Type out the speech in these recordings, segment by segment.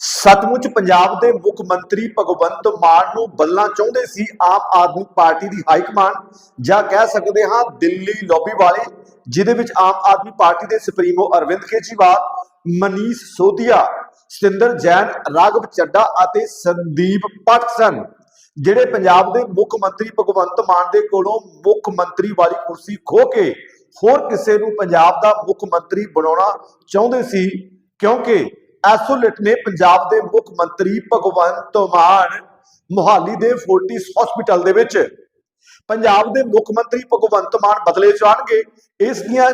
ਸਤਮੁੱਚ ਪੰਜਾਬ ਦੇ ਮੁੱਖ ਮੰਤਰੀ ਭਗਵੰਤ ਮਾਨ ਨੂੰ ਬੱਲਾਂ ਚਾਹੁੰਦੇ ਸੀ ਆਮ ਆਦਮੀ ਪਾਰਟੀ ਦੀ ਹਾਈ ਕਮਾਂਡ, ਜਾਂ ਕਹਿ ਸਕਦੇ ਹਾਂ ਦਿੱਲੀ ਲੌਬੀ ਵਾਲੇ, ਜਿਹਦੇ ਵਿੱਚ ਆਮ ਆਦਮੀ ਪਾਰਟੀ ਦੇ ਸੁਪਰੀਮੋ ਅਰਵਿੰਦ ਕੇਜਰੀਵਾਲ, ਮਨੀਸ਼ ਸੋਧੀਆ, ਸਤਿੰਦਰ ਜੈਨ, ਰਾਘਵ ਚੱਡਾ ਅਤੇ ਸੰਦੀਪ ਪਾਟਸਨ ਜਿਹੜੇ ਪੰਜਾਬ ਦੇ ਮੁੱਖ ਮੰਤਰੀ ਭਗਵੰਤ ਮਾਨ ਦੇ ਕੋਲੋਂ ਮੁੱਖ ਮੰਤਰੀ ਵਾਲੀ ਕੁਰਸੀ ਖੋ ਕੇ ਹੋਰ ਕਿਸੇ ਨੂੰ ਪੰਜਾਬ ਦਾ ਮੁੱਖ ਮੰਤਰੀ ਬਣਾਉਣਾ ਚਾਹੁੰਦੇ ਸੀ, ਕਿਉਂਕਿ ਐਸੋਲੇਟ ਨੇ ਪੰਜਾਬ ਦੇ ਮੁੱਖ ਮੰਤਰੀ ਭਗਵੰਤ ਮਾਨ ਮੁਹਾਲੀ ਦੇ ਫੋਰਟਿਸ ਹਸਪੀਟਲ ਦੇ ਵਿੱਚ। ਪੰਜਾਬ ਦੇ ਮੁੱਖ ਮੰਤਰੀ ਭਗਵੰਤ ਮਾਨ ਬਦਲੇ ਜਾਣਗੇ। ਇਸ ਦੀਆਂ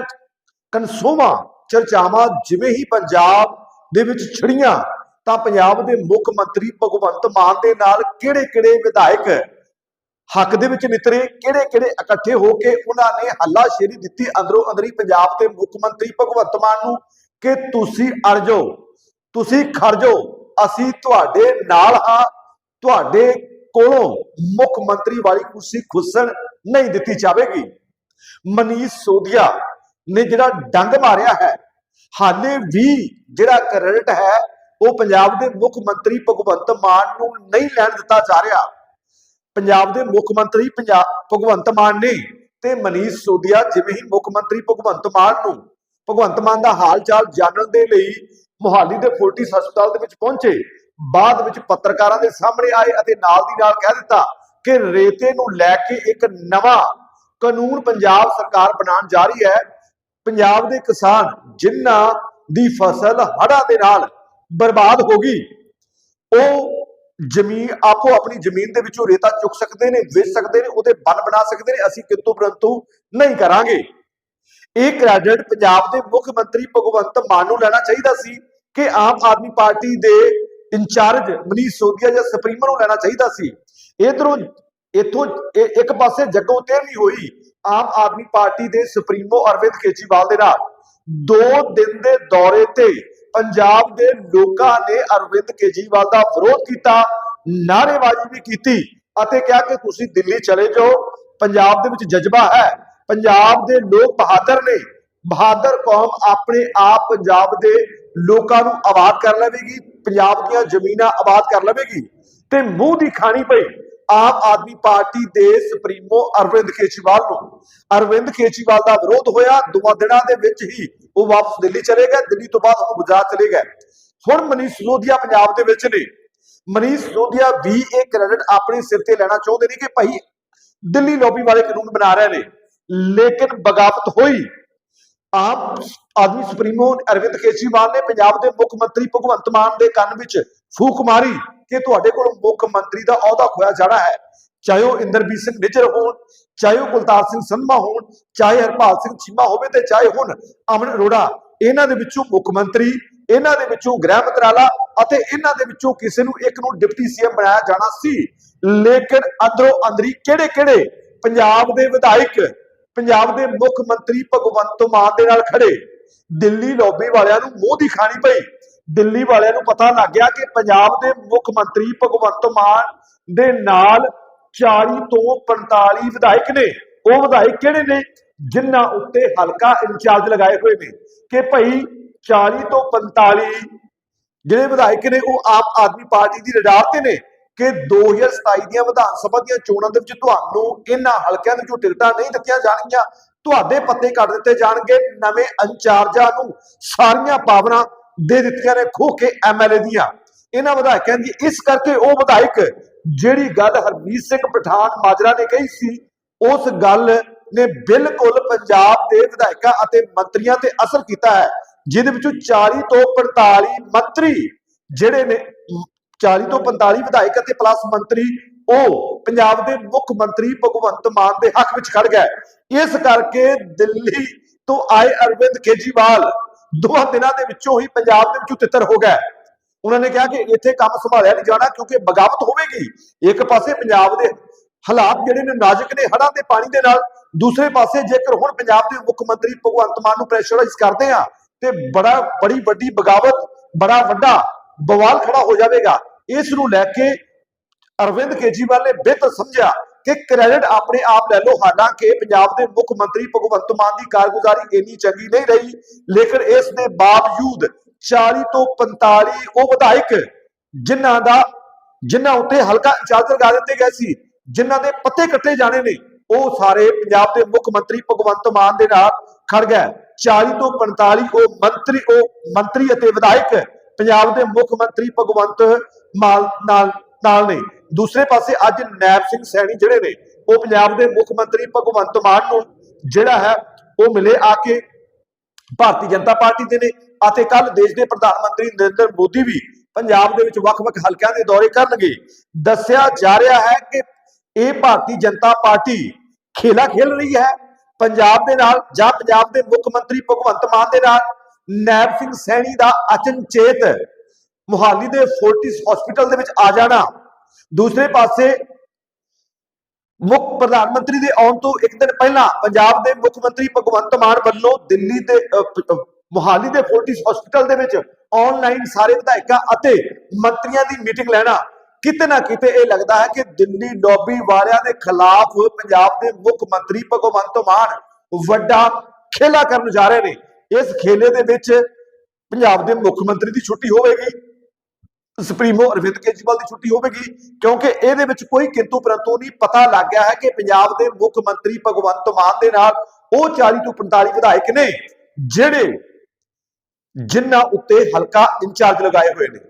ਕਨਸੋਵਾਂ, ਚਰਚਾਵਾਂ ਜਿਵੇਂ ਹੀ ਪੰਜਾਬ ਦੇ ਵਿੱਚ ਛੜੀਆਂ, ਤਾਂ ਪੰਜਾਬ ਦੇ ਮੁੱਖ ਮੰਤਰੀ ਭਗਵੰਤ ਮਾਨ ਦੇ ਨਾਲ ਕਿਹੜੇ-ਕਿਹੜੇ ਵਿਧਾਇਕ ਹੱਕ ਦੇ ਵਿੱਚ ਨਿਤਰੇ, ਕਿਹੜੇ-ਕਿਹੜੇ ਇਕੱਠੇ ਹੋ ਕੇ ਉਹਨਾਂ ਨੇ ਹੱਲਾ ਸ਼ੇਰੀ ਦਿੱਤੀ ਅੰਦਰੋਂ ਅੰਦਰੀ ਪੰਜਾਬ ਦੇ ਮੁੱਖ ਮੰਤਰੀ ਭਗਵੰਤ ਮਾਨ ਨੂੰ ਕਿ ਤੁਸੀਂ ਅੜ ਜਾਓ। ਤੁਸੀਂ ਖੜ ਅਸੀਂ ਤੁਹਾਡੇ ਨਾਲ ਹਾਂ। ਤੁਹਾਡੇ ਕੋਲੋਂ ਮੁੱਖ ਮੰਤਰੀ ਵਾਲੀ ਕੁਰਸੀ ਖੁੱਸਣ ਨਹੀਂ ਦਿੱਤੀ ਜਾਵੇਗੀ। ਮਨੀਸ਼ ਸੋਧੀਆ ਨੇ ਜਿਹੜਾ ਡੰਗ ਮਾਰਿਆ ਹੈ, ਹਾਲੇ ਵੀ ਜਿਹੜਾ ਕ੍ਰੈਡਿਟ ਹੈ, ਉਹ ਪੰਜਾਬ ਦੇ ਮੁੱਖ ਮੰਤਰੀ ਭਗਵੰਤ ਮਾਨ ਨੂੰ ਨਹੀਂ ਲੈਣ ਦਿੱਤਾ ਜਾ ਰਿਹਾ। ਪੰਜਾਬ ਦੇ ਮੁੱਖ ਮੰਤਰੀ ਪੰਜਾਬ ਭਗਵੰਤ ਮਾਨ ਨੇ ਤੇ ਮਨੀਸ਼ ਸੋਧੀਆ ਜਿਵੇਂ ਹੀ ਮੁੱਖ ਮੰਤਰੀ ਭਗਵੰਤ ਮਾਨ ਨੂੰ ਭਗਵੰਤ ਮਾਨ ਦਾ ਹਾਲ ਚਾਲ ਜਾਣਨ ਦੇ ਲਈ ਮੁਹਾਲੀ ਦੇ ਫੋਰਟਿਸ ਹਸਪਤਾਲ ਦੇ ਵਿੱਚ ਪਹੁੰਚੇ। ਬਾਅਦ ਵਿੱਚ ਪੱਤਰਕਾਰਾਂ ਦੇ ਸਾਹਮਣੇ ਆਏ ਅਤੇ ਨਾਲ ਦੀ ਨਾਲ ਕਹਿ ਦਿੱਤਾ ਕਿ ਰੇਤੇ ਨੂੰ ਲੈ ਕੇ ਇੱਕ ਨਵਾਂ ਕਾਨੂੰਨ ਪੰਜਾਬ ਸਰਕਾਰ ਬਣਾਉਣ ਜਾ ਰਹੀ ਹੈ। ਪੰਜਾਬ ਦੇ ਕਿਸਾਨ ਜਿਨ੍ਹਾਂ ਦੀ ਫਸਲ ਹੜ੍ਹਾਂ ਦੇ ਨਾਲ ਬਰਬਾਦ ਹੋ ਗਈ, ਉਹ ਜ਼ਮੀਨ ਆਪੋ ਆਪਣੀ ਜ਼ਮੀਨ ਦੇ ਵਿੱਚੋਂ ਰੇਤਾ ਚੁੱਕ ਸਕਦੇ ਨੇ, ਵੇਚ ਸਕਦੇ ਨੇ, ਉਹਦੇ ਬੰਨ ਬਣਾ ਸਕਦੇ ਨੇ, ਅਸੀਂ ਕਿੰਤੂ ਪਰੰਤੂ ਨਹੀਂ ਕਰਾਂਗੇ। ਇਹ ਕ੍ਰੈਡਿਟ ਪੰਜਾਬ ਦੇ ਮੁੱਖ ਮੰਤਰੀ ਭਗਵੰਤ ਮਾਨ ਨੂੰ ਲੈਣਾ ਚਾਹੀਦਾ ਸੀ ਕਿ ਆਮ ਆਦਮੀ ਪਾਰਟੀ ਦੇ ਇੰਚਾਰਜ ਮਨੀਸ਼ ਸੋਧੀਆ ਜਾਂ ਸੁਪਰੀਮੋ ਨੂੰ ਲੈਣਾ ਚਾਹੀਦਾ ਸੀ। ਇਧਰੋਂ ਇਥੋਂ ਇੱਕ ਪਾਸੇ ਜੱਗੋਂ ਤੇਰਵੀਂ ਹੋਈ ਆਮ ਆਦਮੀ ਪਾਰਟੀ ਦੇ ਸੁਪਰੀਮੋ ਅਰਵਿੰਦ ਕੇਜਰੀਵਾਲ ਦੇ ਨਾਲ। ਦੋ ਦਿਨ ਦੇ ਦੌਰੇ ਤੇ ਪੰਜਾਬ ਦੇ ਲੋਕਾਂ ਨੇ ਅਰਵਿੰਦ ਕੇਜਰੀਵਾਲ ਦਾ ਵਿਰੋਧ ਕੀਤਾ, ਨਾਅਰੇਬਾਜ਼ੀ ਵੀ ਕੀਤੀ ਅਤੇ ਕਿਹਾ ਕਿ ਤੁਸੀਂ ਦਿੱਲੀ ਚਲੇ ਜਾਓ, ਪੰਜਾਬ ਦੇ ਵਿੱਚ ਜਜ਼ਬਾ ਹੈ। ਪੰਜਾਬ ਦੇ ਲੋਕ ਬਹਾਦਰ ਨੇ, ਬਹਾਦਰ ਕੌਮ ਆਪਣੇ ਆਪ ਪੰਜਾਬ ਦੇ ਲੋਕਾਂ ਨੂੰ ਆਬਾਦ ਕਰ ਲਵੇਗੀ, ਪੰਜਾਬ ਦੀਆਂ ਜ਼ਮੀਨਾਂ ਆਬਾਦ ਕਰ ਲਵੇਗੀ। ਤੇ ਮੂੰਹ ਦੀ ਖਾਣੀ ਪਈ ਆਮ ਆਦਮੀ ਪਾਰਟੀ ਦੇ ਸੁਪਰੀਮੋ ਅਰਵਿੰਦ ਕੇਜਰੀਵਾਲ ਨੂੰ। ਅਰਵਿੰਦ ਕੇਜਰੀਵਾਲ ਦਾ ਵਿਰੋਧ ਹੋਇਆ ਦੋ ਦਿਨਾਂ ਦੇ ਵਿੱਚ ਹੀ ਉਹ ਵਾਪਸ ਦਿੱਲੀ ਚਲੇ ਗਏ, ਦਿੱਲੀ ਤੋਂ ਬਾਅਦ ਉਹ ਗੁਜਰਾਤ ਚਲੇ ਗਏ। ਹੁਣ ਮਨੀਸ਼ ਸਿਸੋਦੀਆ ਪੰਜਾਬ ਦੇ ਵਿੱਚ ਨੇ। ਮਨੀਸ਼ ਸਿਸੋਦੀਆ ਵੀ ਇਹ ਕ੍ਰੈਡਿਟ ਆਪਣੇ ਸਿਰ ਤੇ ਲੈਣਾ ਚਾਹੁੰਦੇ ਨੇ ਕਿ ਭਾਈ ਦਿੱਲੀ ਲੋਬੀ ਵਾਲੇ ਕਾਨੂੰਨ ਬਣਾ ਰਹੇ ਨੇ। ਲੇਕਿਨ ਬਗਾਵਤ ਹੋਈ। ਆਮ ਆਦਮੀ ਸੁਪਰੀਮੋ ਅਰਵਿੰਦ ਕੇਜਰੀਵਾਲ ਨੇ ਪੰਜਾਬ ਦੇ ਮੁੱਖ ਮੰਤਰੀ ਭਗਵੰਤ ਮਾਨ ਦੇ ਕੰਨ ਵਿੱਚ ਫੂਕ ਮਾਰੀ ਕਿ ਤੁਹਾਡੇ ਕੋਲ ਮੁੱਖ ਮੰਤਰੀ ਦਾ ਅਹੁਦਾ ਖੋਇਆ ਜਾਣਾ ਹੈ। ਚਾਹੇ ਉਹ ਇੰਦਰਬੀਰ ਸਿੰਘ ਨਿੱਜਰ ਹੋਣ, ਚਾਹੇ ਉਹ ਕੁਲਤਾਰ ਸਿੰਘ ਸੰਧਮਾ ਹੋਣ, ਚਾਹੇ ਹਰਪਾਲ ਸਿੰਘ ਚੀਮਾ ਹੋਵੇ ਤੇ ਚਾਹੇ ਹੁਣ ਅਮਨ ਅਰੋੜਾ, ਇਹਨਾਂ ਦੇ ਵਿੱਚੋਂ ਮੁੱਖ ਮੰਤਰੀ, ਇਹਨਾਂ ਦੇ ਵਿੱਚੋਂ ਗ੍ਰਹਿ ਮੰਤਰਾਲਾ ਅਤੇ ਇਹਨਾਂ ਦੇ ਵਿੱਚੋਂ ਕਿਸੇ ਨੂੰ ਇੱਕ ਨੂੰ ਡਿਪਟੀ ਸੀਐਮ ਬਣਾਇਆ ਜਾਣਾ ਸੀ। ਲੇਕਿਨ ਅੰਦਰੋਂ ਅੰਦਰੀ ਕਿਹੜੇ ਕਿਹੜੇ ਪੰਜਾਬ ਦੇ ਵਿਧਾਇਕ ਪੰਜਾਬ ਦੇ ਮੁੱਖ ਮੰਤਰੀ ਭਗਵੰਤ ਮਾਨ ਦੇ ਨਾਲ ਖੜੇ। ਦਿੱਲੀ ਲੌਬੀ ਵਾਲਿਆਂ ਨੂੰ ਮੂੰਹ ਦੀ ਖਾਣੀ ਪਈ। ਦਿੱਲੀ ਵਾਲਿਆਂ ਨੂੰ ਪਤਾ ਲੱਗ ਗਿਆ ਕਿ ਪੰਜਾਬ ਦੇ ਮੁੱਖ ਮੰਤਰੀ ਭਗਵੰਤ ਮਾਨ ਦੇ ਨਾਲ 40 ਤੋਂ 45 ਵਿਧਾਇਕ ਨੇ। ਉਹ ਵਿਧਾਇਕ ਕਿਹੜੇ ਨੇ? ਜਿਨ੍ਹਾਂ ਉੱਤੇ ਹਲਕਾ ਇੰਚਾਰਜ ਲਗਾਏ ਹੋਏ ਨੇ। ਕਿ ਭਾਈ 40 ਤੋਂ 45 ਜਿਹੜੇ ਵਿਧਾਇਕ ਨੇ, ਉਹ ਆਮ ਆਦਮੀ ਪਾਰਟੀ ਦੀ ਰਡਾਰ ਤੇ ਨੇ। ਕਿ 2027 ਦੀਆਂ ਵਿਧਾਨ ਸਭਾ ਦੀਆਂ ਚੋਣਾਂ ਦੇ ਵਿੱਚ ਤੁਹਾਨੂੰ ਇਹਨਾਂ ਹਲਕਿਆਂ ਦੇ ਵਿੱਚੋਂ ਟਿਕਟਾਂ ਨਹੀਂ ਦਿੱਤੀਆਂ ਜਾਣਗੀਆਂ, ਤੁਹਾਡੇ ਪੱਤੇ ਕੱਟ ਦਿੱਤੇ ਜਾਣਗੇ, ਨਵੇਂ ਇੰਚਾਰਜਾਂ ਨੂੰ ਸਾਰੀਆਂ ਪਾਵਰਾਂ ਦੇ ਦਿੱਤੀਆਂ ਨੇ ਖੋ ਕੇ ਐਮਐਲਏ ਦੀਆਂ। ਇਹਨਾਂ ਵਿਧਾਇਕਾਂ ਦੀ ਇਸ ਕਰਕੇ ਉਹ ਵਿਧਾਇਕ ਜਿਹੜੀ ਗੱਲ ਹਰਮੀਤ ਸਿੰਘ ਪਠਾਨ ਮਾਜਰਾ ਨੇ ਕਹੀ ਸੀ, ਉਸ ਗੱਲ ਨੇ ਬਿਲਕੁਲ ਪੰਜਾਬ ਦੇ ਵਿਧਾਇਕਾਂ ਅਤੇ ਮੰਤਰੀਆਂ ਤੇ ਅਸਰ ਕੀਤਾ ਹੈ, ਜਿਹਦੇ ਵਿੱਚੋਂ 40 ਤੋਂ 45 ਮੰਤਰੀ ਜਿਹੜੇ ਨੇ 40 ਤੋਂ 45 ਵਿਧਾਇਕ ਅਤੇ ਪਲੱਸ ਮੰਤਰੀ, ਉਹ ਪੰਜਾਬ ਦੇ ਮੁੱਖ ਮੰਤਰੀ ਭਗਵੰਤ ਮਾਨ ਦੇ ਹੱਕ ਵਿੱਚ ਖੜ ਗਏ। ਇਸ ਕਰਕੇ ਦਿੱਲੀ ਤੋਂ ਆਏ ਅਰਵਿੰਦ ਕੇਜਰੀਵਾਲ ਦੋਹਾਂ ਦਿਨਾਂ ਦੇ ਵਿੱਚੋਂ ਹੀ ਪੰਜਾਬ ਦੇ ਵਿੱਚੋਂ ਤਿੱਤਰ ਹੋ ਗਏ। ਉਹਨਾਂ ਨੇ ਕਿਹਾ ਕਿ ਇੱਥੇ ਕੰਮ ਸੰਭਾਲਿਆ ਨਹੀਂ ਜਾਣਾ ਕਿਉਂਕਿ ਬਗਾਵਤ ਹੋਵੇਗੀ। ਇੱਕ ਪਾਸੇ ਪੰਜਾਬ ਦੇ ਹਾਲਾਤ ਜਿਹੜੇ ਨੇ ਨਾਜ਼ੁਕ ਨੇ ਹੜ੍ਹਾਂ ਦੇ ਪਾਣੀ ਦੇ ਨਾਲ, ਦੂਸਰੇ ਪਾਸੇ ਜੇਕਰ ਹੁਣ ਪੰਜਾਬ ਦੇ ਮੁੱਖ ਮੰਤਰੀ ਭਗਵੰਤ ਮਾਨ ਨੂੰ ਪ੍ਰੈਸ਼ਰਾਈਜ਼ ਕਰਦੇ ਆ, ਤੇ ਬੜਾ, ਬੜੀ ਵੱਡੀ ਬਗਾਵਤ, ਬੜਾ ਵੱਡਾ ਬਵਾਲ ਖੜਾ ਹੋ ਜਾਵੇਗਾ ਇਸ ਨੂੰ ਲੈ ਕੇ ਅਰਵਿੰਦ ਕੇਜਰੀਵਾਲ ਨੇ ਬਿਹਤਰ ਸਮਝਿਆ ਕਿ ਕ੍ਰੈਡਿਟ ਆਪਣੇ ਆਪ ਲੈ ਲਓ ਹਾਲਾਂਕਿ ਪੰਜਾਬ ਦੇ ਮੁੱਖ ਮੰਤਰੀ ਭਗਵੰਤ ਮਾਨ ਦੀ ਕਾਰਗੁਜ਼ਾਰੀ ਇੰਨੀ ਚੰਗੀ ਨਹੀਂ ਰਹੀ ਲੇਕਿਨ ਇਸ ਦੇ ਬਾਵਜੂਦ 40 ਤੋਂ 45 ਉਹ ਵਿਧਾਇਕ ਜਿਨ੍ਹਾਂ ਦਾ ਜਿਨ੍ਹਾਂ ਉੱਤੇ ਹਲਕਾ ਇੰਚਾਰਜ ਲਗਾ ਦਿੱਤੇ ਗਏ ਸੀ ਜਿਨ੍ਹਾਂ ਦੇ ਪੱਤੇ ਕੱਟੇ ਜਾਣੇ ਨੇ ਉਹ ਸਾਰੇ ਪੰਜਾਬ ਦੇ ਮੁੱਖ ਮੰਤਰੀ ਭਗਵੰਤ ਮਾਨ ਦੇ ਨਾਲ ਖੜ ਗਏ 40 ਤੋਂ 45 ਉਹ ਮੰਤਰੀ ਉਹ ਮੰਤਰੀ ਅਤੇ ਵਿਧਾਇਕ ਪੰਜਾਬ ਦੇ ਮੁੱਖ ਮੰਤਰੀ ਭਗਵੰਤ ਮਾਨ ਨਾਲ ਨਾਲ ਨੇ। ਦੂਸਰੇ ਪਾਸੇ ਅੱਜ ਨੈਬ ਸਿੰਘ ਸੈਣੀ ਜਿਹੜੇ ਨੇ, ਉਹ ਪੰਜਾਬ ਦੇ ਮੁੱਖ ਮੰਤਰੀ ਭਗਵੰਤ ਮਾਨ ਨੂੰ ਜਿਹੜਾ ਹੈ, ਉਹ ਮਿਲੇ ਆ ਕੇ ਭਾਰਤੀ ਜਨਤਾ ਪਾਰਟੀ ਦੇ ਨੇ ਅਤੇ ਕੱਲ ਦੇਸ਼ ਦੇ ਪ੍ਰਧਾਨ ਮੰਤਰੀ ਨਰਿੰਦਰ ਮੋਦੀ ਵੀ ਪੰਜਾਬ ਦੇ ਵਿੱਚ ਵੱਖ-ਵੱਖ ਹਲਕਿਆਂ ਦੇ ਦੌਰੇ ਕਰਨਗੇ। ਦੱਸਿਆ ਜਾ ਰਿਹਾ ਹੈ ਕਿ ਇਹ ਭਾਰਤੀ ਜਨਤਾ ਪਾਰਟੀ ਖੇਲਾ ਖੇਲ ਰਹੀ ਹੈ। ਪੰਜਾਬ ਦੇ ਨਾਲ ਜਾਂ ਪੰਜਾਬ ਦੇ ਮੁੱਖ ਮੰਤਰੀ ਭਗਵੰਤ ਮਾਨ ਦੇ ਨਾਲ ਨੈਬ ਸਿੰਘ ਸੈਣੀ ਦਾ ਅਚਨਚੇਤ ਮੁਹਾਲੀ ਦੇ ਫੋਰਟਿਸ ਹਸਪੀਟਲ ਦੇ ਵਿੱਚ ਆ ਜਾਣਾ। ਦੂਸਰੇ ਪਾਸੇ ਮੁੱਖ ਪ੍ਰਧਾਨ ਮੰਤਰੀ ਦੇ ਆਉਣ ਤੋਂ ਇੱਕ ਦਿਨ ਪਹਿਲਾਂ ਪੰਜਾਬ ਦੇ ਮੁੱਖ ਮੰਤਰੀ ਭਗਵੰਤ ਮਾਨ ਵੱਲੋਂ ਦਿੱਲੀ ਦੇ ਮੁਹਾਲੀ ਦੇ ਫੋਰਟਿਸ ਹਸਪੀਟਲ ਦੇ ਵਿੱਚ ਆਨਲਾਈਨ ਸਾਰੇ ਵਿਧਾਇਕਾਂ ਅਤੇ ਮੰਤਰੀਆਂ ਦੀ ਮੀਟਿੰਗ ਲੈਣਾ। ਕਿਤੇ ਨਾ ਕਿਤੇ ਇਹ ਲੱਗਦਾ ਹੈ ਕਿ ਦਿੱਲੀ ਡੋਬੀ ਵਾਲਿਆਂ ਦੇ ਖਿਲਾਫ ਪੰਜਾਬ ਦੇ ਮੁੱਖ ਮੰਤਰੀ ਭਗਵੰਤ ਮਾਨ ਵੱਡਾ ਖੇਲਾ ਕਰਨ ਜਾ ਰਹੇ ਨੇ। ਇਸ ਖੇਲੇ ਦੇ ਵਿੱਚ ਪੰਜਾਬ ਦੇ ਮੁੱਖ ਮੰਤਰੀ ਦੀ ਛੁੱਟੀ ਹੋਵੇਗੀ, ਸੁਪਰੀਮੋ ਅਰਵਿੰਦ ਕੇਜਰੀਵਾਲ ਦੀ ਛੁੱਟੀ ਹੋਵੇਗੀ, ਕਿਉਂਕਿ ਇਹਦੇ ਵਿੱਚ ਕੋਈ ਕਿੰਤੂ ਪਰੰਤੂ ਨਹੀਂ, ਪਤਾ ਲੱਗ ਗਿਆ ਹੈ ਕਿ ਪੰਜਾਬ ਦੇ ਮੁੱਖ ਮੰਤਰੀ ਭਗਵੰਤ ਮਾਨ ਦੇ ਨਾਲ ਉਹ 40 ਤੋਂ 45 ਵਿਧਾਇਕ ਨੇ, ਜਿਹੜੇ ਜਿਨ੍ਹਾਂ ਉੱਤੇ ਹਲਕਾ ਇੰਚਾਰਜ ਲਗਾਏ ਹੋਏ ਨੇ।